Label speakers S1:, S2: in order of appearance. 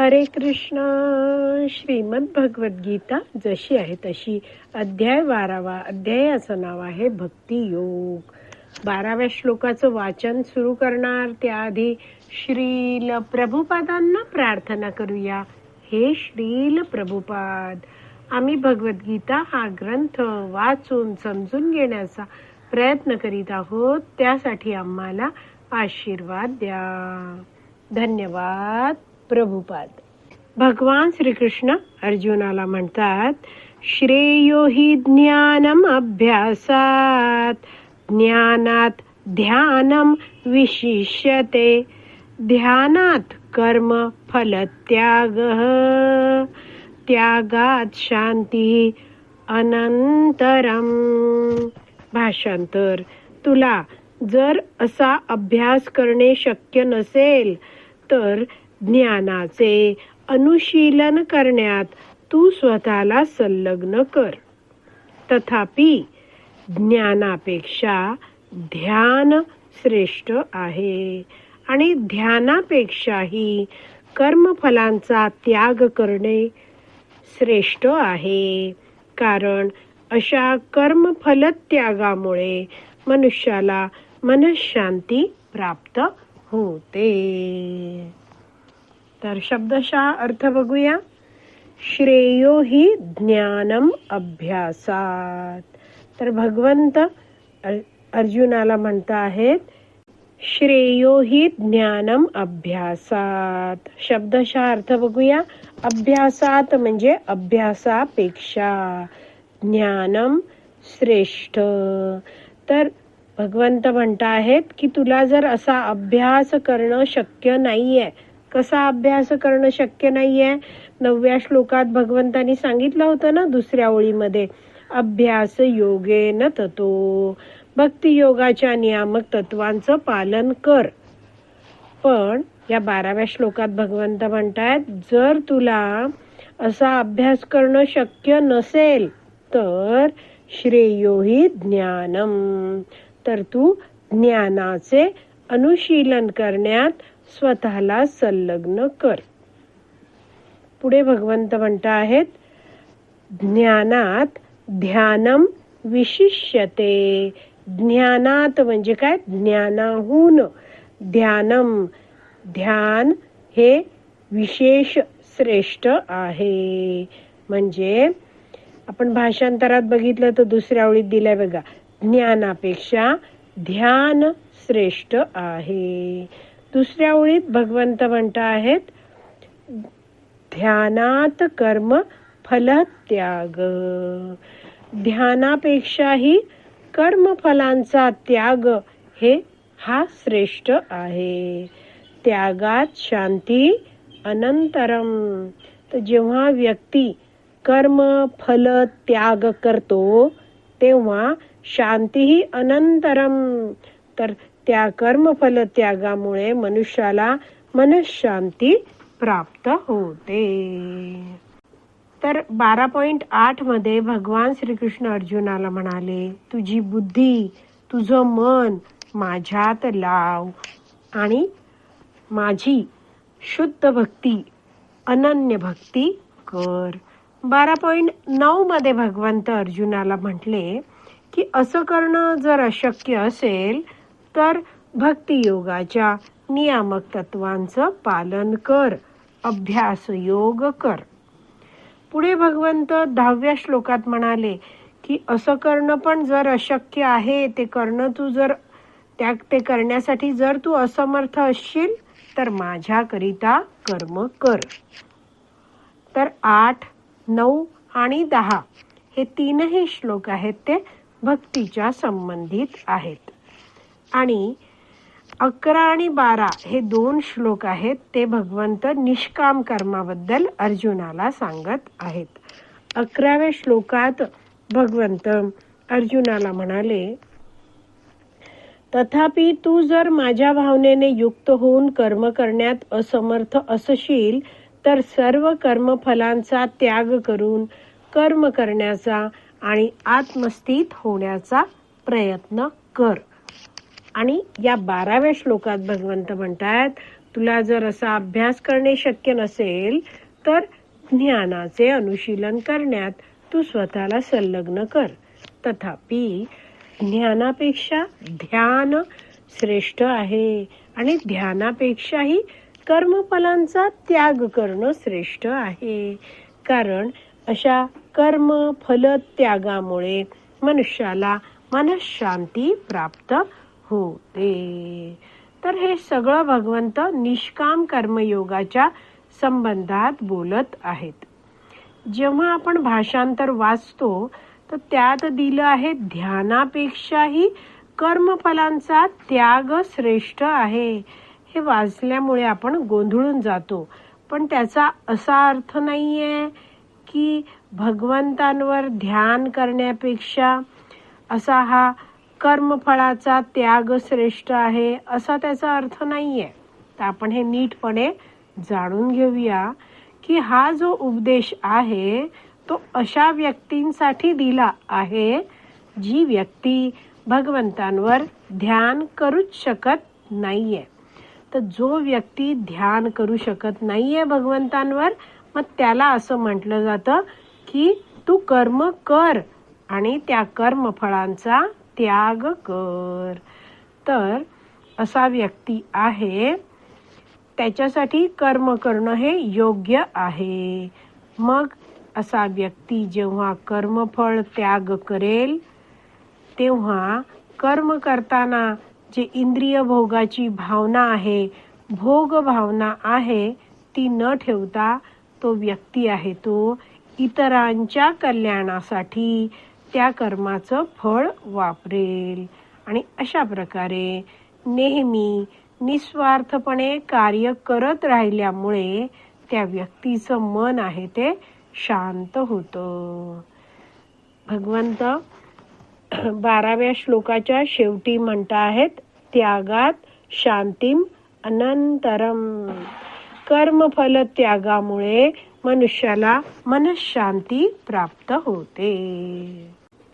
S1: हरे कृष्ण. श्रीमद भगवद्गीता जशी आहे तशी अध्याय बारावा अध्यायाचं नाव आहे भक्ती योग. बाराव्या श्लोकाचं वाचन सुरू करणार त्याआधी श्रील प्रभुपादांना प्रार्थना करूया. हे श्रील प्रभुपाद आम्ही भगवद्गीता हा ग्रंथ वाचून समजून घेण्याचा प्रयत्न करीत आहोत. त्यासाठी आम्हाला आशीर्वाद द्या. धन्यवाद. प्रभुपाद. भगवान श्रीकृष्ण अर्जुनाला म्हणतात श्रेयो हि ज्ञानम अभ्यासात ज्ञानात ध्यानम विशिष्यते ध्यानात कर्म फलत्याग त्यागात शांती अनंतरम भाषांतर तुला जर असा अभ्यास करणे शक्य नसेल तर ज्ञानाचे अनुशीलन करण्यात तू स्वतःला संलग्न कर. तथापि ज्ञानापेक्षा ध्यान श्रेष्ठ आहे आणि ध्यानापेक्षाही कर्मफलांचा त्याग करणे श्रेष्ठ आहे. कारण अशा कर्मफल त्यागामुळे मनुष्याला मनशांती प्राप्त होते. तर शब्दशः अर्थ बघूया. श्रेयो ही ज्ञानम अभ्यासात. तर भगवंत अर्जुनाला म्हणता आहेत श्रेयो ही ज्ञानम अभ्यासात. शब्दशः अर्थ बघूया. अभ्यासात म्हणजे अभ्यासापेक्षा. ज्ञानम श्रेष्ठ. तर भगवंत म्हणता आहेत की तुला जर असा अभ्यास करणं शक्य नाही आहे कसा अभ्यास करणं शक्य नाहीये? नवव्या श्लोकात भगवंतानी सांगितलं होतं ना दुसऱ्या ओळीमध्ये अभ्यास योगे न ततो भक्तियोगाच्या नियामक तत्वांचं पालन कर. पण या बाराव्या श्लोकात भगवंत म्हणतायत जर तुला असा अभ्यास करणं शक्य नसेल तर श्रेयोही ज्ञानम. तर तू ज्ञानाचे अनुशीलन करण्यात स्वतःला संलग्न कर. पुढे भगवंत म्हणता आहेत ज्ञानात ध्यानम विशिष्यते. ज्ञानात म्हणजे काय? ज्ञानाहून. ध्यानम ध्यान हे विशेष श्रेष्ठ आहे. म्हणजे आपण भाषांतरात बघितलं तर दुसऱ्या ओळीत दिलंय बघा ज्ञानापेक्षा ध्यान श्रेष्ठ आहे. दुसऱ्या ओळीत भगवंत म्हणता आहेत ध्यानात कर्म फलत्याग. ध्यानापेक्षाही कर्मफलांचा त्याग हे हा श्रेष्ठ आहे. त्यागात शांती अनंतरम. तर जेव्हा व्यक्ती कर्म फल त्याग करतो तेव्हा शांतीही अनंतरम. तर त्या कर्मफल त्यागामुळे मनुष्याला मनशांती प्राप्त होते. तर बारा पॉइंट आठमध्ये भगवान श्रीकृष्ण अर्जुनाला म्हणाले तुझी बुद्धी तुझं मन माझ्यात लाव आणि माझी शुद्ध भक्ती अनन्य भक्ती कर. बारा पॉइंट नऊ मध्ये भगवंत अर्जुनाला म्हटले की असं करणं जर अशक्य असेल तर भक्तियोगाच्या नियामक तत्वांचं पालन कर. अभ्यास योग कर. पुढे भगवंत दहाव्या श्लोकात म्हणाले की असं करणं पण जर अशक्य आहे ते करणं तू जर त्या ते करण्यासाठी जर तू असमर्थ असशील तर माझ्याकरिता कर्म कर. तर आठ नऊ आणि दहा हे तीनही श्लोक आहेत ते भक्तीच्या संबंधित आहेत. आणि अकरा आणि बारा हे दोन श्लोक आहेत. ते भगवंत निष्काम कर्माबद्दल अर्जुनाला सांगत आहेत. अकराव्या श्लोकात भगवंत अर्जुनाला म्हणाले तथापि तू जर माझ्या भावनेने युक्त होऊन कर्म करण्यात असमर्थ असशील तर सर्व कर्मफलांचा त्याग करून कर्म करण्याचा आणि आत्मस्थित होण्याचा प्रयत्न कर. आणि या बाराव्या श्लोकात भगवंत म्हणतात तुला जर असा अभ्यास करणे शक्य नसेल तर ज्ञानाचे अनुशीलन करण्यात तू स्वतःला संलग्न कर. तथापि ज्ञानापेक्षा ध्यान श्रेष्ठ आहे आणि ध्यानापेक्षाही कर्मफलांचा त्याग करणं श्रेष्ठ आहे. कारण अशा कर्म फल त्यागामुळे मनुष्याला मनशांती प्राप्त होते. तर हे सगळं भगवंत निष्काम कर्मयोगाच्या संबंधात बोलत आहेत. जेव्हा आपण भाषांतर वाचतो तर त्यात दिलं आहे ध्यानापेक्षाही कर्मफलांचा त्याग श्रेष्ठ आहे. हे वाचल्यामुळे आपण गोंधळून जातो. पण त्याचा असा अर्थ नाही आहे की भगवंतांवर ध्यान करण्यापेक्षा असा हा कर्मफळाचा त्याग श्रेष्ठ आहे असा त्याचा अर्थ नाहीये. तर आपण हे नीटपणे जाणून घेऊया की हा जो उपदेश आहे तो अशा व्यक्तींसाठी दिला आहे जी व्यक्ती भगवंतांवर ध्यान करूच शकत नाहीये. तर जो व्यक्ती ध्यान करू शकत नाहीये भगवंतांवर मग त्याला असं म्हटलं जातं की तू कर्म कर आणि त्या कर्मफळांचा त्याग कर. तर असा व्यक्ती आहे त्याच्यासाठी कर्म करणं हे योग्य आहे. मग असा व्यक्ती जेव्हा कर्मफळ त्याग करेल तेव्हा कर्म करताना जे इंद्रिय भोगाची भावना आहे भोग भावना आहे ती न ठेवता तो व्यक्ती आहे तो इतरांच्या कल्याणासाठी त्या कर्माचं फळ वापरेल. आणि अशा प्रकारे नेहमी निस्वार्थपणे कार्य करत राहिल्यामुळे त्या व्यक्तीचं मन आहे ते शांत होतं. भगवंत बाराव्या श्लोकाच्या शेवटी म्हणता आहेत त्यागात शांतीम अनंतरम. कर्मफल त्यागामुळे मनुष्याला मनशांती प्राप्त होते.